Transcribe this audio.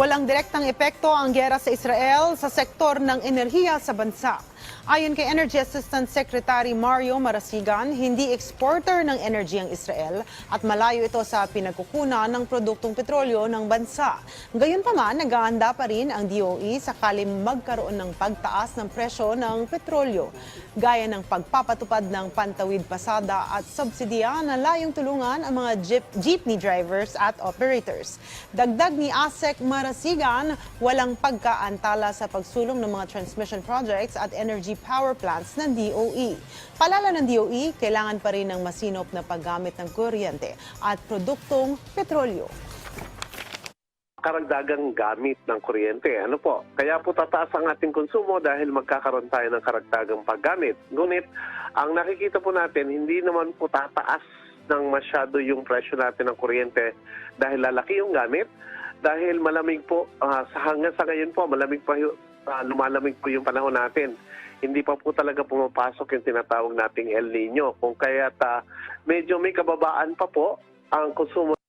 Walang direktang epekto ang gera sa Israel sa sektor ng enerhiya sa bansa. Ayon kay Energy Assistant Secretary Mario Marasigan, hindi exporter ng energy ang Israel at malayo ito sa pinagkukunan ng produktong petrolyo ng bansa. Gayunpaman, nag-aanda pa rin ang DOE sakali magkaroon ng pagtaas ng presyo ng petrolyo, gaya ng pagpapatupad ng pantawid pasada at subsidiya na layong tulungan ang mga jeep, jeepney drivers at operators. Dagdag ni ASEC Marasigan, walang pagkaantala sa pagsulong ng mga transmission projects at energy power plants ng DOE. Palala ng DOE, kailangan pa rin ng masinop na paggamit ng kuryente at produktong petrolyo. karagdagang gamit ng kuryente. Ano po? Kaya po tataas ang ating konsumo dahil magkakaroon tayo ng karagdagang paggamit. Ngunit, ang nakikita po natin, hindi naman po tataas ng masyado yung presyo natin ng kuryente dahil lalaki yung gamit, dahil malamig po, ah, sa hanggang sa ngayon po, malamig pa ah, lumalamig po yung panahon natin. Hindi pa po talaga pumapasok yung tinatawag nating El Nino. Kung kaya medyo may kababaan pa po ang konsumo